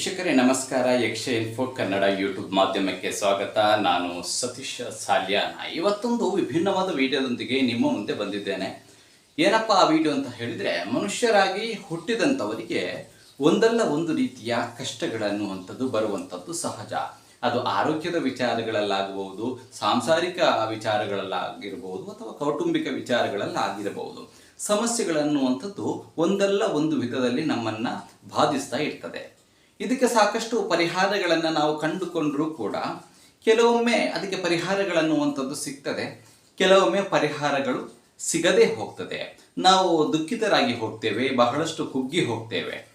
ವೀಕ್ಷಕರೇ, ನಮಸ್ಕಾರ. ಯಕ್ಷ ಇನ್ಫೋ ಕನ್ನಡ ಯೂಟ್ಯೂಬ್ ಮಾಧ್ಯಮಕ್ಕೆ ಸ್ವಾಗತ. ನಾನು ಸತೀಶ್ ಸಾಲ್ಯಾನ. ಇವತ್ತೊಂದು ವಿಭಿನ್ನವಾದ ವಿಡಿಯೋದೊಂದಿಗೆ ನಿಮ್ಮ ಮುಂದೆ ಬಂದಿದ್ದೇನೆ. ಏನಪ್ಪ ಆ ವಿಡಿಯೋ ಅಂತ ಹೇಳಿದ್ರೆ, ಮನುಷ್ಯರಾಗಿ ಹುಟ್ಟಿದಂಥವರಿಗೆ ಒಂದಲ್ಲ ಒಂದು ರೀತಿಯ ಕಷ್ಟಗಳನ್ನುವಂಥದ್ದು ಬರುವಂಥದ್ದು ಸಹಜ. ಅದು ಆರೋಗ್ಯದ ವಿಚಾರಗಳಲ್ಲಾಗಬಹುದು, ಸಾಂಸಾರಿಕ ವಿಚಾರಗಳಲ್ಲಾಗಿರಬಹುದು ಅಥವಾ ಕೌಟುಂಬಿಕ ವಿಚಾರಗಳಲ್ಲಾಗಿರಬಹುದು. ಸಮಸ್ಯೆಗಳನ್ನುವಂಥದ್ದು ಒಂದಲ್ಲ ಒಂದು ವಿಧದಲ್ಲಿ ನಮ್ಮನ್ನ ಬಾಧಿಸ್ತಾ ಇರ್ತದೆ. ಇದಕ್ಕೆ ಸಾಕಷ್ಟು ಪರಿಹಾರಗಳನ್ನು ನಾವು ಕಂಡುಕೊಂಡರೂ ಕೂಡ ಕೆಲವೊಮ್ಮೆ ಅದಕ್ಕೆ ಪರಿಹಾರಗಳನ್ನುವಂಥದ್ದು ಸಿಗ್ತದೆ. ಕೆಲವೊಮ್ಮೆ ಪರಿಹಾರಗಳು ಸಿಗದೇ ಹೋಗ್ತದೆ. ನಾವು ದುಃಖಿತರಾಗಿ ಹೋಗ್ತೇವೆ, ಬಹಳಷ್ಟು ಕುಗ್ಗಿ ಹೋಗ್ತೇವೆ.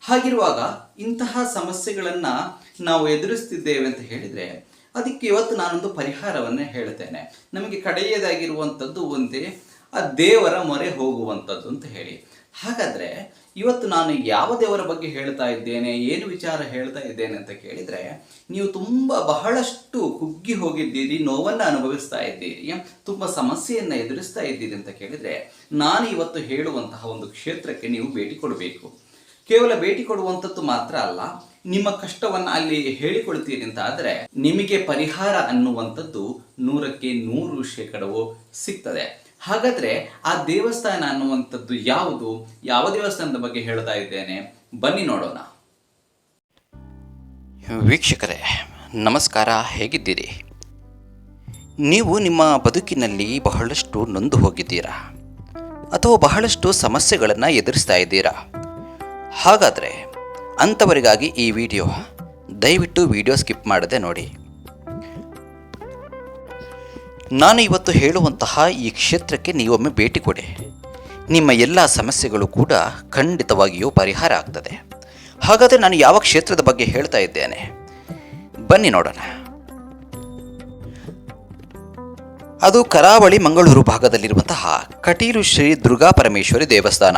ಹಾಗಿರುವಾಗ ಇಂತಹ ಸಮಸ್ಯೆಗಳನ್ನು ನಾವು ಎದುರಿಸ್ತಿದ್ದೇವೆ ಅಂತ ಹೇಳಿದ್ರೆ ಅದಕ್ಕೆ ಇವತ್ತು ನಾನೊಂದು ಪರಿಹಾರವನ್ನೇ ಹೇಳ್ತೇನೆ. ನಮಗೆ ಕಡೆಯದಾಗಿರುವಂಥದ್ದು ಒಂದೇ, ಆ ದೇವರ ಮೊರೆ ಹೋಗುವಂಥದ್ದು ಅಂತ ಹೇಳಿ. ಹಾಗಾದ್ರೆ ಇವತ್ತು ನಾನು ಯಾವ ದೇವರ ಬಗ್ಗೆ ಹೇಳ್ತಾ ಇದ್ದೇನೆ, ಏನು ವಿಚಾರ ಹೇಳ್ತಾ ಇದ್ದೇನೆ ಅಂತ ಕೇಳಿದ್ರೆ, ನೀವು ತುಂಬ ಬಹಳಷ್ಟು ಕುಗ್ಗಿ ಹೋಗಿದ್ದೀರಿ, ನೋವನ್ನು ಅನುಭವಿಸ್ತಾ ಇದ್ದೀರಿ, ತುಂಬ ಸಮಸ್ಯೆಯನ್ನು ಎದುರಿಸ್ತಾ ಇದ್ದೀರಿ ಅಂತ ಕೇಳಿದ್ರೆ, ನಾನು ಇವತ್ತು ಹೇಳುವಂತಹ ಒಂದು ಕ್ಷೇತ್ರಕ್ಕೆ ನೀವು ಭೇಟಿ ಕೊಡಬೇಕು. ಕೇವಲ ಭೇಟಿ ಕೊಡುವಂಥದ್ದು ಮಾತ್ರ ಅಲ್ಲ, ನಿಮ್ಮ ಕಷ್ಟವನ್ನ ಅಲ್ಲಿ ಹೇಳಿಕೊಳ್ತೀರಿ ಅಂತ ಆದ್ರೆ, ನಿಮಗೆ ಪರಿಹಾರ ಅನ್ನುವಂಥದ್ದು ನೂರಕ್ಕೆ ನೂರು ಶೇಕಡವು ಸಿಗ್ತದೆ. ಹಾಗಾದ್ರೆ ಆ ದೇವಸ್ಥಾನ ಅನ್ನುವಂಥದ್ದು ಯಾವುದು? ಯಾವ ದೇವಸ್ಥಾನದ ಬಗ್ಗೆ ಹೇಳ್ತಾ ಇದ್ದೇನೆ. ಬನ್ನಿ ನೋಡೋಣ. ವೀಕ್ಷಕರೇ, ನಮಸ್ಕಾರ. ಹೇಗಿದ್ದೀರಿ? ನೀವು ನಿಮ್ಮ ಬದುಕಿನಲ್ಲಿ ಬಹಳಷ್ಟು ನೊಂದು ಹೋಗಿದ್ದೀರಾ? ಅಥವಾ ಬಹಳಷ್ಟು ಸಮಸ್ಯೆಗಳನ್ನು ಎದುರಿಸ್ತಾ ಇದ್ದೀರಾ? ಹಾಗಾದರೆ ಅಂಥವರಿಗಾಗಿ ಈ ವಿಡಿಯೋ. ದಯವಿಟ್ಟು ವಿಡಿಯೋ ಸ್ಕಿಪ್ ಮಾಡದೆ ನೋಡಿ. ನಾನು ಇವತ್ತು ಹೇಳುವಂತಹ ಈ ಕ್ಷೇತ್ರಕ್ಕೆ ನೀವೊಮ್ಮೆ ಭೇಟಿ ಕೊಡಿ. ನಿಮ್ಮ ಎಲ್ಲ ಸಮಸ್ಯೆಗಳು ಕೂಡ ಖಂಡಿತವಾಗಿಯೂ ಪರಿಹಾರ ಆಗ್ತದೆ. ಹಾಗಾದರೆ ನಾನು ಯಾವ ಕ್ಷೇತ್ರದ ಬಗ್ಗೆ ಹೇಳ್ತಾ ಇದ್ದೇನೆ? ಬನ್ನಿ ನೋಡೋಣ. ಅದು ಕರಾವಳಿ ಮಂಗಳೂರು ಭಾಗದಲ್ಲಿರುವಂತಹ ಕಟೀಲು ಶ್ರೀ ದುರ್ಗಾ ಪರಮೇಶ್ವರಿ ದೇವಸ್ಥಾನ.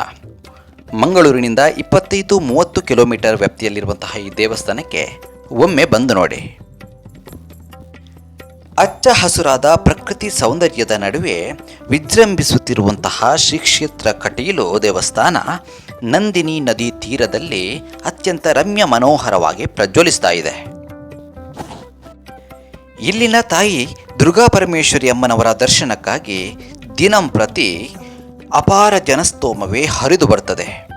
ಮಂಗಳೂರಿನಿಂದ ಇಪ್ಪತ್ತೈದು ಮೂವತ್ತು ಕಿಲೋಮೀಟರ್ ವ್ಯಾಪ್ತಿಯಲ್ಲಿರುವಂತಹ ಈ ದೇವಸ್ಥಾನಕ್ಕೆ ಒಮ್ಮೆ ಬಂದು ನೋಡಿ. ಅಚ್ಚ ಹಸುರಾದ ಪ್ರಕೃತಿ ಸೌಂದರ್ಯದ ನಡುವೆ ವಿಜೃಂಭಿಸುತ್ತಿರುವಂತಹ ಶ್ರೀ ಕ್ಷೇತ್ರ ಕಟೀಲು ದೇವಸ್ಥಾನ ನಂದಿನಿ ನದಿ ತೀರದಲ್ಲಿ ಅತ್ಯಂತ ರಮ್ಯ ಮನೋಹರವಾಗಿ ಪ್ರಜ್ವಲಿಸ್ತಾ ಇದೆ. ಇಲ್ಲಿನ ತಾಯಿ ದುರ್ಗಾ ಪರಮೇಶ್ವರಿ ಅಮ್ಮನವರ ದರ್ಶನಕ್ಕಾಗಿ ದಿನಂಪ್ರತಿ ಅಪಾರ ಜನಸ್ತೋಮವೇ ಹರಿದು ಬರ್ತದೆ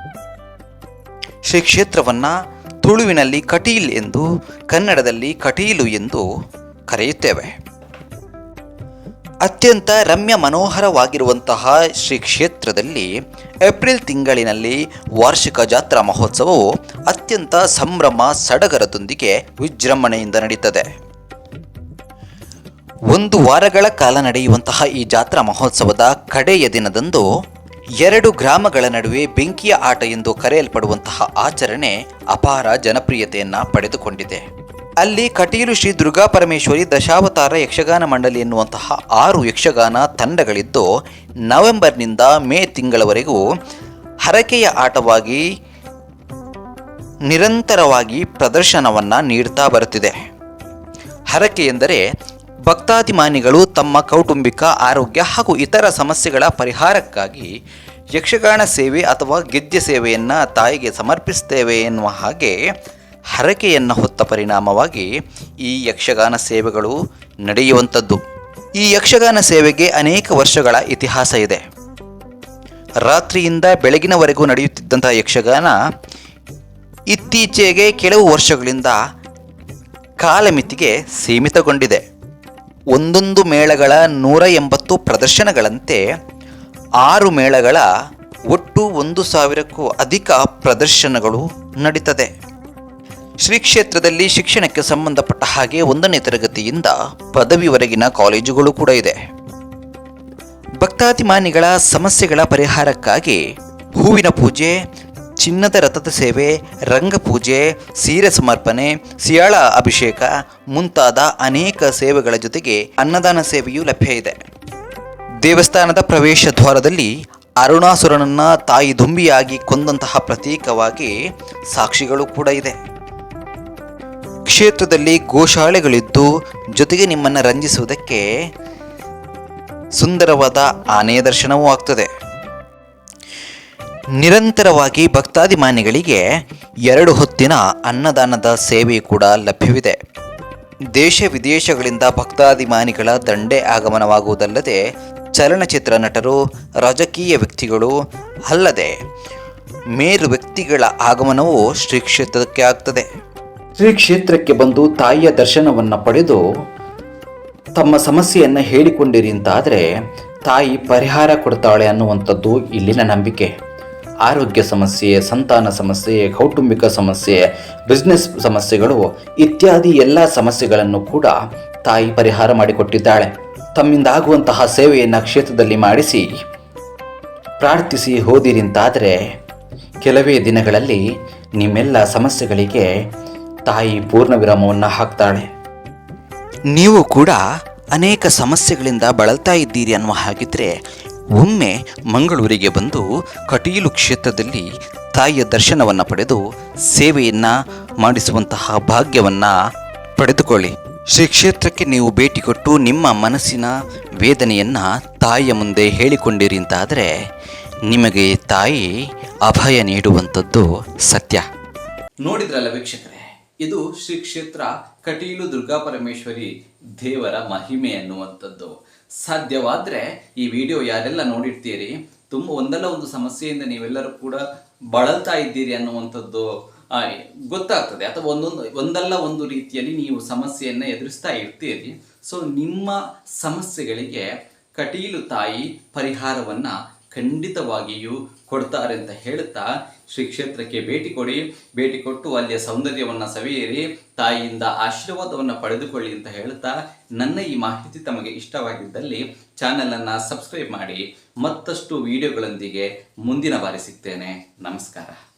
ಶ್ರೀ ಕ್ಷೇತ್ರವನ್ನು ತುಳುವಿನಲ್ಲಿ ಕಟೀಲ್ ಎಂದು ಕನ್ನಡದಲ್ಲಿ ಕಟೀಲು ಎಂದು ಕರೆಯುತ್ತೇವೆ. ಅತ್ಯಂತ ರಮ್ಯ ಮನೋಹರವಾಗಿರುವಂತಹ ಶ್ರೀ ಕ್ಷೇತ್ರದಲ್ಲಿ ಏಪ್ರಿಲ್ ತಿಂಗಳಿನಲ್ಲಿ ವಾರ್ಷಿಕ ಜಾತ್ರಾ ಮಹೋತ್ಸವವು ಅತ್ಯಂತ ಸಂಭ್ರಮ ಸಡಗರದೊಂದಿಗೆ ವಿಜೃಂಭಣೆಯಿಂದ ನಡೀತದೆ. ಒಂದು ವಾರಗಳ ಕಾಲ ನಡೆಯುವಂತಹ ಈ ಜಾತ್ರಾ ಮಹೋತ್ಸವದ ಕಡೆಯ ದಿನದಂದು ಎರಡು ಗ್ರಾಮಗಳ ನಡುವೆ ಬೆಂಕಿಯ ಆಟ ಎಂದು ಕರೆಯಲ್ಪಡುವಂತಹ ಆಚರಣೆ ಅಪಾರ ಜನಪ್ರಿಯತೆಯನ್ನು ಪಡೆದುಕೊಂಡಿದೆ. ಅಲ್ಲಿ ಕಟೀಲು ಶ್ರೀ ದುರ್ಗಾ ಪರಮೇಶ್ವರಿ ದಶಾವತಾರ ಯಕ್ಷಗಾನ ಮಂಡಳಿ ಎನ್ನುವಂತಹ ಆರು ಯಕ್ಷಗಾನ ತಂಡಗಳಿದ್ದು ನವೆಂಬರ್ನಿಂದ ಮೇ ತಿಂಗಳವರೆಗೂ ಹರಕೆಯ ಆಟವಾಗಿ ನಿರಂತರವಾಗಿ ಪ್ರದರ್ಶನವನ್ನು ನೀಡ್ತಾ ಬರುತ್ತಿದೆ. ಹರಕೆ ಎಂದರೆ ಭಕ್ತಾಭಿಮಾನಿಗಳು ತಮ್ಮ ಕೌಟುಂಬಿಕ ಆರೋಗ್ಯ ಹಾಗೂ ಇತರ ಸಮಸ್ಯೆಗಳ ಪರಿಹಾರಕ್ಕಾಗಿ ಯಕ್ಷಗಾನ ಸೇವೆ ಅಥವಾ ಗೆಜ್ಜೆ ಸೇವೆಯನ್ನು ತಾಯಿಗೆ ಸಮರ್ಪಿಸ್ತೇವೆ ಎನ್ನುವ ಹಾಗೆ ಹರಕೆಯನ್ನು ಹೊತ್ತ ಪರಿಣಾಮವಾಗಿ ಈ ಯಕ್ಷಗಾನ ಸೇವೆಗಳು ನಡೆಯುವಂಥದ್ದು. ಈ ಯಕ್ಷಗಾನ ಸೇವೆಗೆ ಅನೇಕ ವರ್ಷಗಳ ಇತಿಹಾಸ ಇದೆ. ರಾತ್ರಿಯಿಂದ ಬೆಳಗಿನವರೆಗೂ ನಡೆಯುತ್ತಿದ್ದಂಥ ಯಕ್ಷಗಾನ ಇತ್ತೀಚೆಗೆ ಕೆಲವು ವರ್ಷಗಳಿಂದ ಕಾಲಮಿತಿಗೆ ಸೀಮಿತಗೊಂಡಿದೆ. ಒಂದೊಂದು ಮೇಳಗಳ ನೂರ ಎಂಬತ್ತು ಪ್ರದರ್ಶನಗಳಂತೆ ಆರು ಮೇಳಗಳ ಒಟ್ಟು ಒಂದು ಸಾವಿರಕ್ಕೂ ಅಧಿಕ ಪ್ರದರ್ಶನಗಳು ನಡೀತದೆ. ಶ್ರೀ ಕ್ಷೇತ್ರದಲ್ಲಿ ಶಿಕ್ಷಣಕ್ಕೆ ಸಂಬಂಧಪಟ್ಟ ಹಾಗೆ ಒಂದನೇ ತರಗತಿಯಿಂದ ಪದವಿವರೆಗಿನ ಕಾಲೇಜುಗಳು ಕೂಡ ಇದೆ. ಭಕ್ತಾಭಿಮಾನಿಗಳ ಸಮಸ್ಯೆಗಳ ಪರಿಹಾರಕ್ಕಾಗಿ ಹೂವಿನ ಪೂಜೆ, ಚಿನ್ನದ ರಥದ ಸೇವೆ ರಂಗಪೂಜೆ ಸೀರೆ ಸಮರ್ಪಣೆ, ಸಿಯಾಳ ಅಭಿಷೇಕ ಮುಂತಾದ ಅನೇಕ ಸೇವೆಗಳ ಜೊತೆಗೆ ಅನ್ನದಾನ ಸೇವೆಯೂ ಲಭ್ಯ ಇದೆ. ದೇವಸ್ಥಾನದ ಪ್ರವೇಶ ದ್ವಾರದಲ್ಲಿ ಅರುಣಾಸುರನನ್ನ ತಾಯಿ ದುಂಬಿಯಾಗಿ ಕೊಂದಂತಹ ಪ್ರತೀಕವಾಗಿ ಸಾಕ್ಷಿಗಳು ಕೂಡ ಇದೆ. ಕ್ಷೇತ್ರದಲ್ಲಿ ಗೋಶಾಲೆಗಳಿದ್ದು ಜೊತೆಗೆ ನಿಮ್ಮನ್ನು ರಂಜಿಸುವುದಕ್ಕೆ ಸುಂದರವಾದ ಆನೆಯ ದರ್ಶನವೂ ಆಗ್ತದೆ. ನಿರಂತರವಾಗಿ ಭಕ್ತಾದಿಮಾನಿಗಳಿಗೆ ಎರಡು ಹೊತ್ತಿನ ಅನ್ನದಾನದ ಸೇವೆ ಕೂಡ ಲಭ್ಯವಿದೆ. ದೇಶ ವಿದೇಶಗಳಿಂದ ಭಕ್ತಾದಿಮಾನಿಗಳ ದಂಡೆ ಆಗಮನವಾಗುವುದಲ್ಲದೆ ಚಲನಚಿತ್ರ ನಟರು, ರಾಜಕೀಯ ವ್ಯಕ್ತಿಗಳು ಅಲ್ಲದೆ ಮೇರು ವ್ಯಕ್ತಿಗಳ ಆಗಮನವು ಶ್ರೀಕ್ಷೇತ್ರಕ್ಕೆ ಆಗ್ತದೆ. ಶ್ರೀ ಕ್ಷೇತ್ರಕ್ಕೆ ಬಂದು ತಾಯಿಯ ದರ್ಶನವನ್ನು ಪಡೆದು ತಮ್ಮ ಸಮಸ್ಯೆಯನ್ನು ಹೇಳಿಕೊಂಡಿರಿ ಅಂತಾದರೆ, ತಾಯಿ ಪರಿಹಾರ ಕೊಡ್ತಾಳೆ ಅನ್ನುವಂಥದ್ದು ಇಲ್ಲಿನ ನಂಬಿಕೆ. ಆರೋಗ್ಯ ಸಮಸ್ಯೆ, ಸಂತಾನ ಸಮಸ್ಯೆ, ಕೌಟುಂಬಿಕ ಸಮಸ್ಯೆ ಬಿಸ್ನೆಸ್ ಸಮಸ್ಯೆಗಳು, ಇತ್ಯಾದಿ ಎಲ್ಲ ಸಮಸ್ಯೆಗಳನ್ನು ಕೂಡ ತಾಯಿ ಪರಿಹಾರ ಮಾಡಿಕೊಟ್ಟಿದ್ದಾಳೆ. ತಮ್ಮಿಂದ ಆಗುವಂತಹ ಸೇವೆಯನ್ನು ಕ್ಷೇತ್ರದಲ್ಲಿ ಮಾಡಿಸಿ, ಪ್ರಾರ್ಥಿಸಿ ಹೋದಿರಿಂತಾದರೆ ಕೆಲವೇ ದಿನಗಳಲ್ಲಿ ನಿಮ್ಮೆಲ್ಲ ಸಮಸ್ಯೆಗಳಿಗೆ ತಾಯಿ ಪೂರ್ಣ ವಿರಾಮವನ್ನು ಹಾಕ್ತಾಳೆ. ನೀವು ಕೂಡ ಅನೇಕ ಸಮಸ್ಯೆಗಳಿಂದ ಬಳಲ್ತಾ ಇದ್ದೀರಿ ಅನ್ನುವ ಹಾಗಿದ್ರೆ ಒಮ್ಮೆ ಮಂಗಳೂರಿಗೆ ಬಂದು ಕಟೀಲು ಕ್ಷೇತ್ರದಲ್ಲಿ ತಾಯಿಯ ದರ್ಶನವನ್ನು ಪಡೆದು ಸೇವೆಯನ್ನು ಮಾಡಿಸುವಂತಹ ಭಾಗ್ಯವನ್ನು ಪಡೆದುಕೊಳ್ಳಿ. ಶ್ರೀ ಕ್ಷೇತ್ರಕ್ಕೆ ನೀವು ಭೇಟಿ ಕೊಟ್ಟು ನಿಮ್ಮ ಮನಸ್ಸಿನ ವೇದನೆಯನ್ನು ತಾಯಿಯ ಮುಂದೆ ಹೇಳಿಕೊಂಡಿರಿ ಅಂತಾದರೆ ನಿಮಗೆ ತಾಯಿ ಅಭಯ ನೀಡುವಂಥದ್ದು ಸತ್ಯ. ನೋಡಿದ್ರಲ್ಲ ವೀಕ್ಷಕರೇ ಇದು ಶ್ರೀ ಕ್ಷೇತ್ರ ಕಟೀಲು ದುರ್ಗಾ ಪರಮೇಶ್ವರಿ ದೇವರ ಮಹಿಮೆ ಅನ್ನುವಂಥದ್ದು ಸಾಧ್ಯವಾದ್ರೆ ಈ ವಿಡಿಯೋ ಯಾರೆಲ್ಲ ನೋಡಿರ್ತೀರಿ, ತುಂಬ ಒಂದಲ್ಲ ಒಂದು ಸಮಸ್ಯೆಯಿಂದ ನೀವೆಲ್ಲರೂ ಕೂಡ ಬಳಲ್ತಾ ಇದ್ದೀರಿ ಅನ್ನುವಂಥದ್ದು ಗೊತ್ತಾಗ್ತದೆ. ಅಥವಾ ಒಂದೊಂದು, ಒಂದಲ್ಲ ಒಂದು ರೀತಿಯಲ್ಲಿ ನೀವು ಸಮಸ್ಯೆಯನ್ನ ಎದುರಿಸ್ತಾ ಇರ್ತೀರಿ. ಸೊ ನಿಮ್ಮ ಸಮಸ್ಯೆಗಳಿಗೆ ಕಟೀಲು ತಾಯಿ ಪರಿಹಾರವನ್ನ ಖಂಡಿತವಾಗಿಯೂ ಕೊಡ್ತಾರೆ ಅಂತ ಹೇಳುತ್ತಾ ಶ್ರೀ ಕ್ಷೇತ್ರಕ್ಕೆ ಭೇಟಿ ಕೊಡಿ. ಭೇಟಿ ಕೊಟ್ಟು ಅಲ್ಲಿಯ ಸೌಂದರ್ಯವನ್ನು ಸವಿಯಿರಿ. ತಾಯಿಯಿಂದ ಆಶೀರ್ವಾದವನ್ನು ಪಡೆದುಕೊಳ್ಳಿ ಅಂತ ಹೇಳುತ್ತಾ ನನ್ನ ಈ ಮಾಹಿತಿ ತಮಗೆ ಇಷ್ಟವಾಗಿದ್ದಲ್ಲಿ ಚಾನೆಲನ್ನು ಸಬ್ಸ್ಕ್ರೈಬ್ ಮಾಡಿ. ಮತ್ತಷ್ಟು ವಿಡಿಯೋಗಳೊಂದಿಗೆ ಮುಂದಿನ ಬಾರಿ ಸಿಗ್ತೇನೆ. ನಮಸ್ಕಾರ.